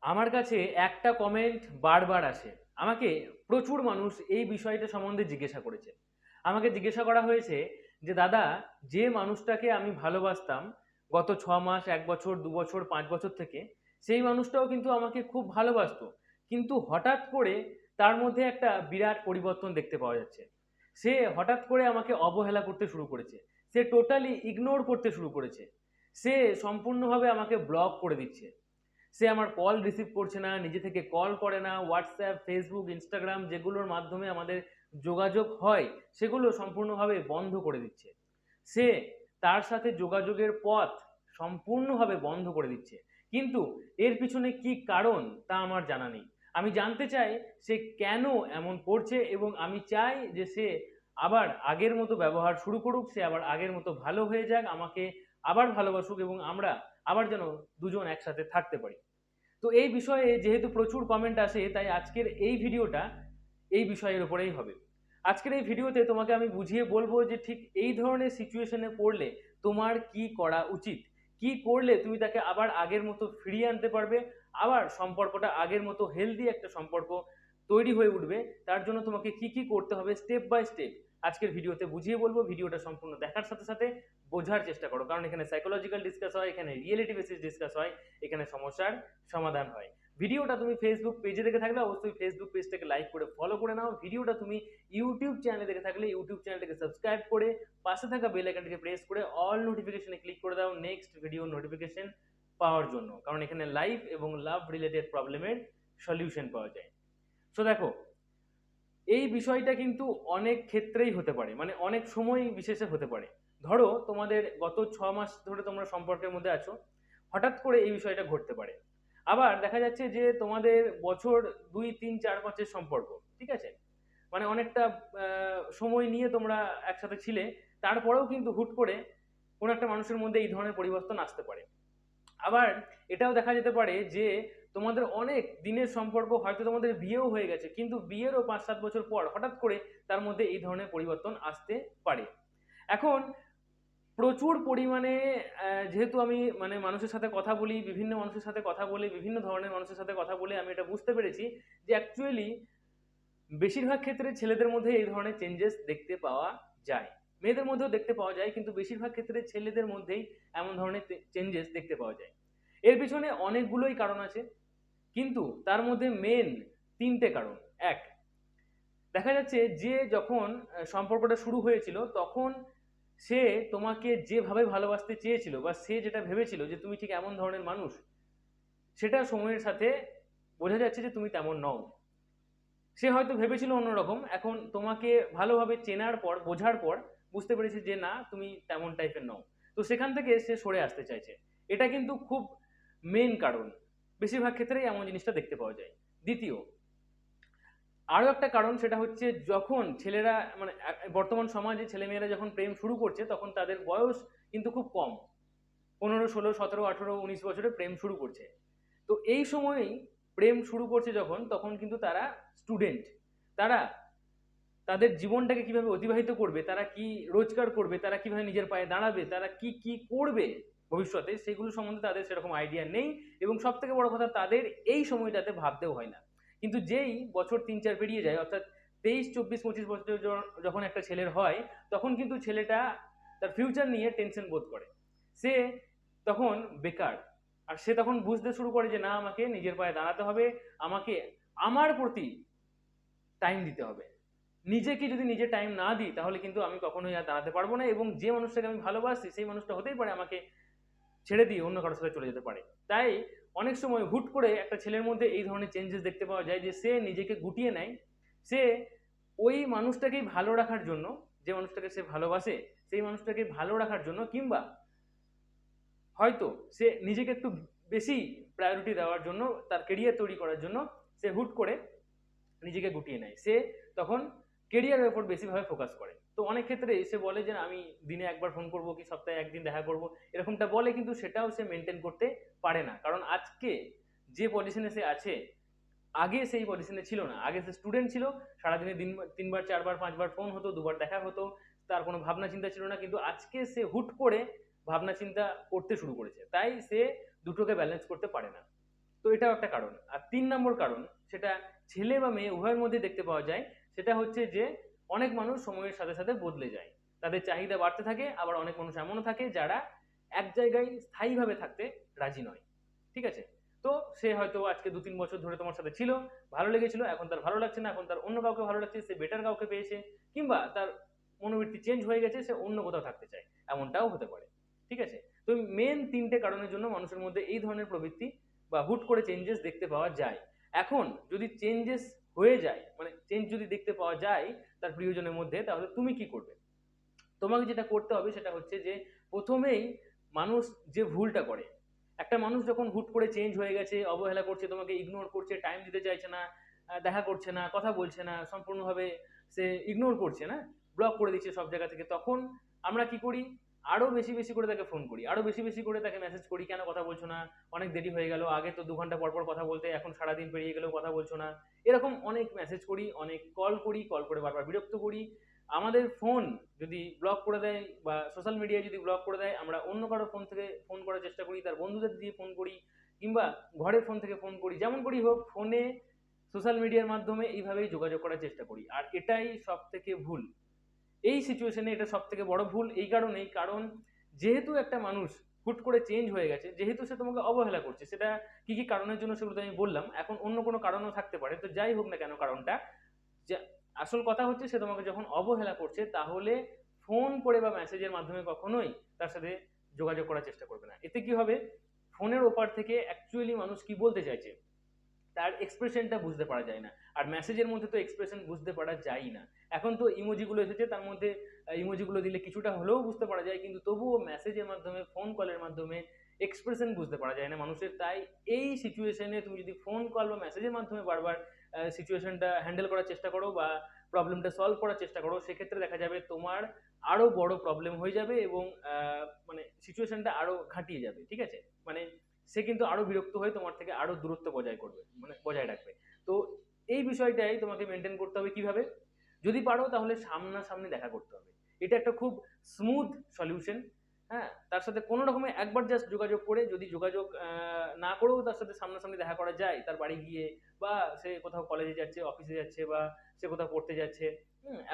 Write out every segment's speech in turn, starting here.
আমার কাছে একটা কমেন্ট বারবার আসে। আমাকে প্রচুর মানুষ এই বিষয়টা সম্বন্ধে জিজ্ঞাসা করেছে। আমাকে জিজ্ঞাসা করা হয়েছে যে, দাদা, যে মানুষটাকে আমি ভালোবাসতাম গত ছ মাস, এক বছর, দু বছর, পাঁচ বছর থেকে, সেই মানুষটাও কিন্তু আমাকে খুব ভালোবাসতো। কিন্তু হঠাৎ করে তার মধ্যে একটা বিরাট পরিবর্তন দেখতে পাওয়া যাচ্ছে। সে হঠাৎ করে আমাকে অবহেলা করতে শুরু করেছে। সে টোটালি ইগনোর করতে শুরু করেছে। সে সম্পূর্ণভাবে আমাকে ব্লক করে দিচ্ছে। সে আমার কল রিসিভ করছে না, নিজে থেকে কল করে না হোয়াটসঅ্যাপ ফেসবুক ইনস্টাগ্রাম যেগুলোর মাধ্যমে আমাদের যোগাযোগ হয়, সেগুলো সম্পূর্ণভাবে বন্ধ করে দিচ্ছে। সে তার সাথে যোগাযোগের পথ সম্পূর্ণভাবে বন্ধ করে দিচ্ছে। কিন্তু এর পিছনে কি কারণ তা আমার জানা নেই। আমি জানতে চাই সে কেন এমন করছে এবং আমি চাই যে সে আবার আগের মতো ব্যবহার শুরু করুক, সে আবার আগের মতো ভালো হয়ে যাক, আমাকে আবার ভালোবাসুক এবং আমরা আবার যেন দুজন একসাথে থাকতে পারি। তো এই বিষয়ে যেহেতু প্রচুর কমেন্ট আসে, তাই আজকের এই ভিডিওটা এই বিষয়ের উপরেই হবে। আজকের এই ভিডিওতে তোমাকে আমি বুঝিয়ে বলব যে ঠিক এই ধরনের সিচুয়েশনে পড়লে তোমার কি করা উচিত? কি করলে তুমি তাকে আবার আগের মতো ফিরিয়ে আনতে পারবে? আবার সম্পর্কটা আগের মতো হেলদি একটা সম্পর্ক তৈরি হয়ে উঠবে? তার জন্য তোমাকে কি কি করতে হবে স্টেপ বাই স্টেপ আজকের ভিডিওতে বুঝিয়ে বলব, ভিডিওটা সম্পূর্ণ দেখার সাথে সাথে বোঝার চেষ্টা করো। কারণ এখানে সাইকোলজিক্যাল ডিসকাস হয়, এখানে রিয়েলিটি বেসিস ডিসকাস হয়, এখানে সমস্যার সমাধান হয়। ভিডিওটা তুমি ফেসবুক পেজে দেখে থাকলে অবশ্যই ফেসবুক পেজটাকে লাইক করে ফলো করে নাও। ভিডিওটা তুমি ইউটিউব চ্যানেলে দেখে থাকলে ইউটিউব চ্যানেলটাকে সাবস্ক্রাইব করে পাশে থাকা বেল আইকনটিকে প্রেস করে অল নোটিফিকেশনে ক্লিক করে দাও নেক্সট ভিডিও নোটিফিকেশন পাওয়ার জন্য। কারণ এখানে লাইফ এবং লাভ রিলেটেড প্রবলেমের সলিউশন পাওয়া যায়। সো দেখো এই বিষয়টা কিন্তু অনেক ক্ষেত্রেই হতে পারে মানে অনেক সময় বিশেষে হতে পারে। ধরো, তোমাদের গত ছ মাস ধরে তোমরা সম্পর্কের মধ্যে আছো, হঠাৎ করে এই বিষয়টা ঘটতে পারে। আবার দেখা যাচ্ছে যে, তোমাদের বছর দুই, তিন, চার, পাঁচের সম্পর্ক, ঠিক আছে? মানে অনেকটা সময় নিয়ে তোমরা একসাথে ছিলে, তারপরেও কিন্তু হুট করে কোনো একটা মানুষের মধ্যে এই ধরনের পরিবর্তন আসতে পারে। আবার এটাও দেখা যেতে পারে যে তোমাদের অনেক দিনের সম্পর্ক, হয়তো তোমাদের বিয়েও হয়ে গেছে, কিন্তু বিয়েরও পাঁচ সাত বছর পর হঠাৎ করে তার মধ্যে এই ধরনের পরিবর্তন আসতে পারে। এখন প্রচুর পরিমাণে যেহেতু আমি মানে মানুষের সাথে কথা বলি, বিভিন্ন মানুষের সাথে কথা বলি, বিভিন্ন ধরনের মানুষের সাথে কথা বলে আমি এটা বুঝতে পেরেছি যে অ্যাকচুয়ালি বেশিরভাগ ক্ষেত্রে ছেলেদের মধ্যে এই ধরনের চেঞ্জেস দেখতে পাওয়া যায়। মেয়েদের মধ্যেও দেখতে পাওয়া যায়, কিন্তু বেশিরভাগ ক্ষেত্রে ছেলেদের মধ্যেই এমন ধরনের চেঞ্জেস দেখতে পাওয়া যায়। এর পিছনে অনেকগুলোই কারণ আছে। কিন্তু তার মধ্যে মেন তিনটে কারণ। এক, দেখা যাচ্ছে যে যখন সম্পর্কটা শুরু হয়েছিল, তখন সে তোমাকে যেভাবে ভালোবাসতে চেয়েছিল বা সে যেটা ভেবেছিল যে তুমি ঠিক এমন ধরনের মানুষ, সেটা সময়ের সাথে বোঝা যাচ্ছে যে তুমি তেমন নও। সে হয়তো ভেবেছিল অন্যরকম, এখন তোমাকে ভালোভাবে চেনার পর, বোঝার পর বুঝতে পেরেছে যে না, তুমি তেমন টাইপের নও। তো সেখান থেকে সে সরে আসতে চাইছে। এটা কিন্তু খুব মেন কারণ। বেশিরভাগ ক্ষেত্রেই এমন জিনিসটা দেখতে পাওয়া যায়। দ্বিতীয়, আরও একটা কারণ সেটা হচ্ছে যখন ছেলেরা মানে বর্তমান সমাজে ছেলেমেয়েরা যখন প্রেম শুরু করছে, তখন তাদের বয়স কিন্তু খুব কম। পনেরো, ষোলো, সতেরো, আঠেরো, উনিশ বছরে প্রেম শুরু করছে। তো এই সময়েই প্রেম শুরু করছে যখন, তখন কিন্তু তারা স্টুডেন্ট। তারা তাদের জীবনটাকে কীভাবে অতিবাহিত করবে, তারা কি রোজগার করবে, তারা কীভাবে নিজের পায়ে দাঁড়াবে, তারা কি কি করবে ভবিষ্যতে, সেগুলো সম্বন্ধে তাদের সেরকম আইডিয়া নেই এবং সব থেকে বড় কথা তাদের এই সময়টাতে ভাবতেও হয় না। কিন্তু যেই বছর তিন চার পেরিয়ে যায়, অর্থাৎ তেইশ, চব্বিশ, পঁচিশ বছর যখন একটা ছেলের হয়, তখন কিন্তু ছেলেটা তার ফিউচার নিয়ে টেনশন বোধ করে। সে তখন বেকার, আর সে তখন বুঝতে শুরু করে যে, না, আমাকে নিজের পায়ে দাঁড়াতে হবে, আমাকে আমার প্রতি টাইম দিতে হবে। নিজেকে যদি নিজে টাইম না দিই, তাহলে কিন্তু আমি কখনোই আর দাঁড়াতে পারব না এবং যে মানুষটাকে আমি ভালোবাসি, সেই মানুষটা হতেই পারে আমাকে ছেড়ে দিয়ে অন্য কারোর সাথে চলে যেতে পারে। তাই অনেক সময় হুট করে একটা ছেলের মধ্যে এই ধরনের চেঞ্জেস দেখতে পাওয়া যায় যে সে নিজেকে গুটিয়ে নেয়। সে ওই মানুষটাকেই ভালো রাখার জন্য, যে মানুষটাকে সে ভালোবাসে, সেই মানুষটাকে ভালো রাখার জন্য কিংবা হয়তো সে নিজেকে একটু বেশি প্রায়োরিটি দেওয়ার জন্য, তার কেরিয়ার তৈরি করার জন্য সে হুট করে নিজেকে গুটিয়ে নেয়। সে তখন কেরিয়ারের উপর বেশিভাবে ফোকাস করে। তো অনেক ক্ষেত্রে সে বলে যে আমি দিনে একবার ফোন করব কি সপ্তাহে একদিন দেখা করব? এরকমটা বলে কিন্তু সেটাও সে মেনটেন করতে পারে না। কারণ আজকে যে পজিশনে সে আছে, আগে সেই পজিশনে ছিল না। আগে সে স্টুডেন্ট ছিল, সারাদিনে দিন, তিনবার, চারবার, পাঁচবার ফোন হতো, দুবার দেখা হতো, তার কোনো ভাবনা চিন্তা ছিল না। কিন্তু আজকে সে হুট করে ভাবনা চিন্তা করতে শুরু করেছে। তাই সে দুটোকে ব্যালেন্স করতে পারে না। তো এটাও একটা কারণ। আর তিন নম্বর কারণ, সেটা ছেলে বা মেয়ে উভয়ের মধ্যে দেখতে পাওয়া যায়, সেটা হচ্ছে যে অনেক মানুষ সময়ের সাথে সাথে বদলে যায়। তাদের চাহিদা বাড়তে থাকে, আবার অনেক মানুষ এমনও থাকে যারা এক জায়গায় স্থায়ীভাবে থাকতে রাজি নয়। ঠিক আছে? তো সে হয়তো আজকে দু তিন বছর ধরে তোমার সাথে ছিল, ভালো লেগেছিল, এখন তার ভালো লাগছে না, এখন তার অন্য কাউকে ভালো লাগছে, সে বেটার কাউকে পেয়েছে, কিংবা তার মনোবৃত্তি চেঞ্জ হয়ে গেছে, সে অন্য কোথাও থাকতে চায়, এমনটাও হতে পারে। ঠিক আছে? তো মেন তিনটে কারণের জন্য মানুষের মধ্যে এই ধরনের প্রবৃত্তি বা হুট করে চেঞ্জেস দেখতে পাওয়া যায়। এখন যদি চেঞ্জেস হয়ে যায় মানে চেঞ্জ যদি দেখতে পাওয়া যায় তার প্রিয়জনের মধ্যে, তাহলে তুমি কি করবে? তোমাকে যেটা করতে হবে সেটা হচ্ছে যে প্রথমেই মানুষ যে ভুলটা করে, একটা মানুষ যখন হুট করে চেঞ্জ হয়ে গেছে, অবহেলা করছে, তোমাকে ইগনোর করছে টাইম দিতে চাইছে না দেখা করছে না, কথা বলছে না, সম্পূর্ণভাবে সে ইগনোর করছে না ব্লক করে দিচ্ছে সব জায়গা থেকে, তখন আমরা কি করি? আরও বেশি বেশি করে তাকে ফোন করি, আরও বেশি বেশি করে তাকে মেসেজ করি, কেন কথা বলছো না? অনেক দেরি হয়ে গেল, আগে তো দু ঘণ্টা পর পর কথা বলতে, এখন সারাদিন পেরিয়ে গেলেও কথা বলছো না? এরকম অনেক মেসেজ করি, অনেক কল করি কল করে বারবার বিরক্ত করি। আমাদের ফোন যদি ব্লক করে দেয় বা সোশ্যাল মিডিয়ায় যদি ব্লক করে দেয়, আমরা অন্য কারও ফোন থেকে ফোন করার চেষ্টা করি, তার বন্ধুদের দিয়ে ফোন করি, কিংবা ঘরের ফোন থেকে ফোন করি, যেমন করি হোক ফোনে সোশ্যাল মিডিয়ার মাধ্যমে এইভাবেই যোগাযোগ করার চেষ্টা করি। আর এটাই সব থেকে ভুল। এই সিচুয়েশনে এটা সব থেকে বড় ভুল এই কারণেই, কারণ যেহেতু একটা মানুষ হুট করে চেঞ্জ হয়ে গেছে, যেহেতু সে তোমাকে অবহেলা করছে, সেটা কি কি কারণের জন্য সেগুলো আমি বললাম, এখন অন্য কোনো কারণও থাকতে পারে। তো যাই হোক না কেন কারণটা, যে আসল কথা হচ্ছে সে তোমাকে যখন অবহেলা করছে, তাহলে ফোন করে বা মেসেজের মাধ্যমে কখনোই তার সাথে যোগাযোগ করার চেষ্টা করবে না। এতে কি হবে? ফোনের ওপার থেকে অ্যাকচুয়ালি মানুষ কি বলতে চাইছে? তার এক্সপ্রেশনটা বুঝতে পারা যায় না। আর মেসেজের মধ্যে তো এক্সপ্রেশন বুঝতে পারা যায় না। এখন তো ইমোজিগুলো এসেছে, তার মধ্যে ইমোজিগুলো দিলে কিছুটা হলেও বুঝতে পারা যায়, কিন্তু তবুও মেসেজের মাধ্যমে ফোন কলের মাধ্যমে এক্সপ্রেশন বুঝতে পারা যায় না মানুষের। তাই এই সিচুয়েশনে তুমি যদি ফোন কল বা মেসেজের মাধ্যমে বারবার সিচুয়েশনটা হ্যান্ডেল করার চেষ্টা করো বা প্রবলেমটা সলভ করার চেষ্টা করো, সেক্ষেত্রে দেখা যাবে তোমার আরও বড় প্রবলেম হয়ে যাবে এবং মানে সিচুয়েশনটা আরও ঘাটিয়ে যাবে, ঠিক আছে? মানে সে কিন্তু আরও বিরক্ত হয়ে তোমার থেকে আরও দূরত্ব বজায় করবে মানে বজায় রাখবে। তো এই বিষয়টাই তোমাকে মেনটেন করতে হবে কীভাবে? যদি পারো তাহলে সামনাসামনি দেখা করতে হবে। এটা একটা খুব স্মুথ সলিউশন হ্যাঁ? তার সাথে কোনো রকমে একবার জাস্ট যোগাযোগ করে, যদি যোগাযোগ না করেও তার সাথে সামনাসামনি দেখা করা যায়, তার বাড়ি গিয়ে বা সে কোথাও কলেজে যাচ্ছে অফিসে যাচ্ছে বা সে কোথাও পড়তে যাচ্ছে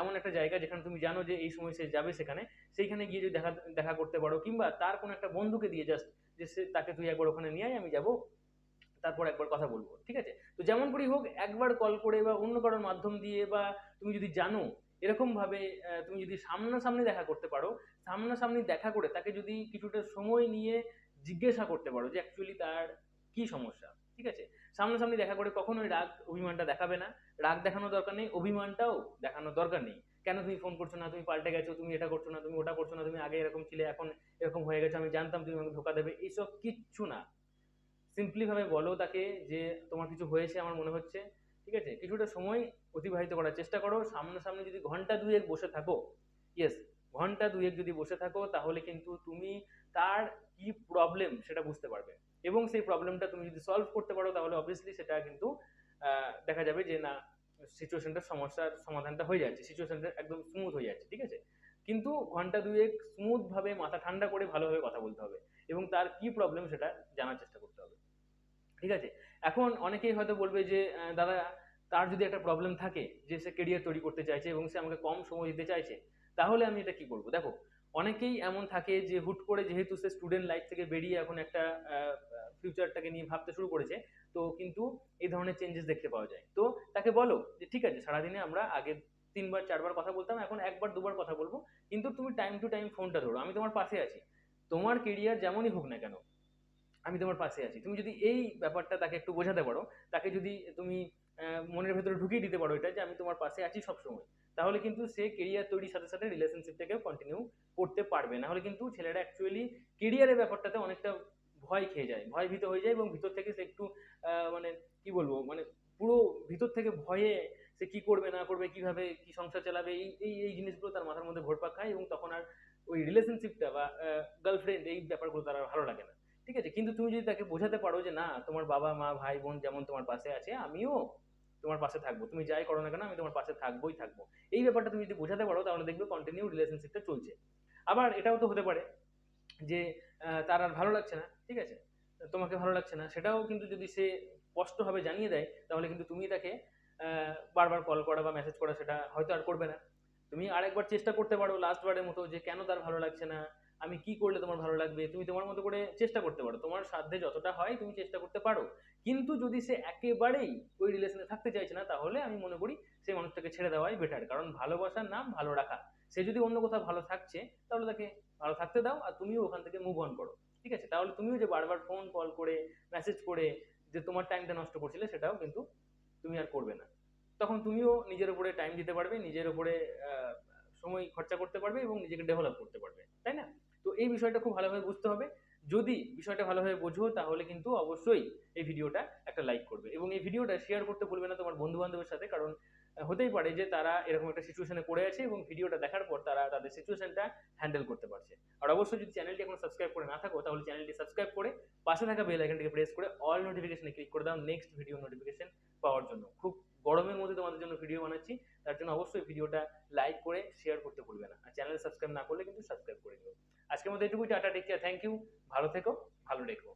এমন একটা জায়গা যেখানে তুমি জানো যে এই সময় সে যাবে সেখানে, সেইখানে গিয়ে যদি দেখা দেখা করতে পারো কিংবা তার কোনো একটা বন্ধুকে দিয়ে জাস্ট যে সে তাকে তুই একবার ওখানে নিয়ে আয়, আমি যাব। তারপর একবার কথা বলব, ঠিক আছে? তো যেমন করেই হোক, একবার কল করে বা অন্য কারোর মাধ্যম দিয়ে বা তুমি যদি জানো এরকম ভাবে তুমি যদি সামনাসামনি দেখা করতে পারো, সামনাসামনি দেখা করে তাকে যদি কিছুটা সময় নিয়ে জিজ্ঞাসা করতে পারো যে অ্যাকচুয়ালি তার কি সমস্যা, ঠিক আছে? সামনাসামনি দেখা করে কখনোই রাগ অভিমানটা দেখাবে না। রাগ দেখানোর দরকার নেই, অভিমানটাও দেখানোর দরকার নেই। কেন তুমি ফোন করছ না? তুমি পাল্টে গেছো, তুমি এটা করছ না, তুমি ওটা করছ না, তুমি আগে এরকম ছিলে, এখন এরকম হয়ে গেছে, আমি জানতাম তুমি আমাকে ধোকা দেবে, এইসব কিচ্ছু না। সিম্পলি ভাবে বলো তাকে যে তোমার কিছু হয়েছে আমার মনে হচ্ছে, ঠিক আছে? কিছুটা সময় অতিবাহিত করার চেষ্টা করো। সামনাসামনি যদি ঘণ্টা দুয়েক বসে থাকো ইয়েস ঘণ্টা দুয়েক যদি বসে থাকো, তাহলে কিন্তু তুমি তার কি প্রবলেম সেটা বুঝতে পারবে। এবং সেই প্রবলেমটা তুমি যদি সলভ করতে পারো, তাহলে অবভিয়াসলি সেটা কিন্তু দেখা যাবে যে না সিচুয়েশনটার সমস্যার সমাধানটা হয়ে যাচ্ছে। সিচুয়েশনটা একদম স্মুথ হয়ে যাচ্ছে, ঠিক আছে? কিন্তু ঘণ্টা দুয়েক স্মুথভাবে মাথা ঠান্ডা করে ভালোভাবে কথা বলতে হবে এবং তার কি প্রবলেম সেটা জানার চেষ্টা করতে ঠিক আছে? এখন অনেকেই হয়তো বলবে যে দাদা, তার যদি একটা প্রবলেম থাকে যে সে কেরিয়ার তৈরি করতে চাইছে এবং সে আমাকে কম সময় দিতে চাইছে, তাহলে আমি এটা কি করব দেখো, অনেকেই এমন থাকে যে হুট করে যেহেতু সে স্টুডেন্ট লাইফ থেকে বেরিয়ে এখন একটা ফিউচারটাকে নিয়ে ভাবতে শুরু করেছে, তো কিন্তু এই ধরনের চেঞ্জেস দেখতে পাওয়া যায়। তো তাকে বলো যে, ঠিক আছে, সারাদিনে আমরা আগে তিনবার, চারবার কথা বলতাম, এখন একবার, দুবার কথা বলব, কিন্তু তুমি টাইম টু টাইম ফোনটা ধরো, আমি তোমার পাশে আছি। তোমার কেরিয়ার যেমনই হোক না কেন আমি তোমার পাশে আছি। তুমি যদি এই ব্যাপারটা তাকে একটু বোঝাতে পারো, তাকে যদি তুমি মনের ভেতরে ঢুকিয়ে দিতে পারো এটা যে আমি তোমার পাশে আছি সবসময়, তাহলে কিন্তু সে কেরিয়ার তৈরির সাথে সাথে রিলেশনশিপটাকেও কন্টিনিউ করতে পারবে। না হলে কিন্তু ছেলেরা অ্যাকচুয়ালি কেরিয়ারের ব্যাপারটাতে অনেকটা ভয় খেয়ে যায় ভয় ভীত হয়ে যায় এবং ভিতর থেকে সে একটু মানে কি বলব মানে পুরো ভিতর থেকে ভয়ে সে কি করবে, না করবে, কীভাবে, কি সংসার চালাবে, এই এই এই জিনিসগুলো তার মাথার মধ্যে ঘোরপাক খায় এবং তখন আর ওই রিলেশনশিপটা বা গার্লফ্রেন্ড এই ব্যাপারগুলো তার আর ভালো লাগে না। ঠিক আছে, কিন্তু তুমি যদি তাকে বোঝাতে পারো যে না, তোমার বাবা, মা, ভাই, বোন যেমন তোমার পাশে আছে, আমিও তোমার পাশে থাকব। তুমি যাই করো না কেন, আমি তোমার পাশে থাকবোই থাকব। এই ব্যাপারটা তুমি যদি বোঝাতে পারো, তাহলে দেখবে কন্টিনিউ রিলেশনশিপটা চলছে। আবার এটাও তো হতে পারে যে তার আর ভালো লাগছে না, ঠিক আছে? তোমাকে ভালো লাগছে না, সেটাও কিন্তু যদি সে স্পষ্টভাবে জানিয়ে দেয়, তাহলে কিন্তু তুমি তাকে বারবার কল করা বা মেসেজ করা সেটা হয়তো আর করবে না। তুমি আরেকবার চেষ্টা করতে পারো লাস্ট বারের মতো যে, কেন তার ভালো লাগছে না? আমি কি করলে তোমার ভালো লাগবে? তুমি তোমার মতো করে চেষ্টা করতে পারো। তোমার সাধ্যে যতটা হয় তুমি চেষ্টা করতে পারো। কিন্তু যদি সে একেবারেই ওই রিলেশনে থাকতে চাইছে না, তাহলে আমি মনে করি সেই মানুষটাকে ছেড়ে দেওয়াই বেটার কারণ ভালোবাসার নাম ভালো রাখা। সে যদি অন্য কোথাও ভালো থাকছে, তাহলে তাকে ভালো থাকতে দাও আর তুমিও ওখান থেকে মুভ অন করো। ঠিক আছে? তাহলে তুমিও যে বারবার ফোন কল করে মেসেজ করে যে তোমার টাইমটা নষ্ট করছিলে, সেটাও কিন্তু তুমি আর করবে না। তখন তুমিও নিজের উপরে টাইম দিতে পারবে, নিজের উপরে সময় খরচা করতে পারবে এবং নিজেকে ডেভেলপ করতে পারবে। তাই না? তো এই বিষয়টা খুব ভালোভাবে বুঝতে হবে। যদি বিষয়টা ভালোভাবে বোঝো, তাহলে কিন্তু অবশ্যই এই ভিডিওটা একটা লাইক করবে এবং এই ভিডিওটা শেয়ার করতে ভুলবে না তোমার বন্ধু বান্ধবের সাথে, কারণ হতেই পারে যে তারা এরকম একটা সিচুয়েশনে পড়ে আছে এবং ভিডিওটা দেখার পর তারা তাদের সিচুয়েশনটা হ্যান্ডেল করতে পারছে। আর অবশ্যই যদি চ্যানেলটি এখন সাবস্ক্রাইব করে না থাকো, তাহলে চ্যানেলটি সাবস্ক্রাইব করে পাশে থাকা বেল আইকনটিকে প্রেস করে অল নোটিফিকেশনে ক্লিক করে দাও নেক্সট ভিডিও নোটিফিকেশন পাওয়ার জন্য। খুব গরমের মধ্যে তোমাদের জন্য ভিডিও বানাচ্ছি, তার জন্য অবশ্যই ভিডিওটা লাইক করে শেয়ার করতে ভুলবে না। আর চ্যানেল সাবস্ক্রাইব না করলে কিন্তু সাবস্ক্রাইব করে দিও আজকের মতো এটুকুই টাটা টেক থ্যাংক ইউ ভালো থেকো ভালো রেখো।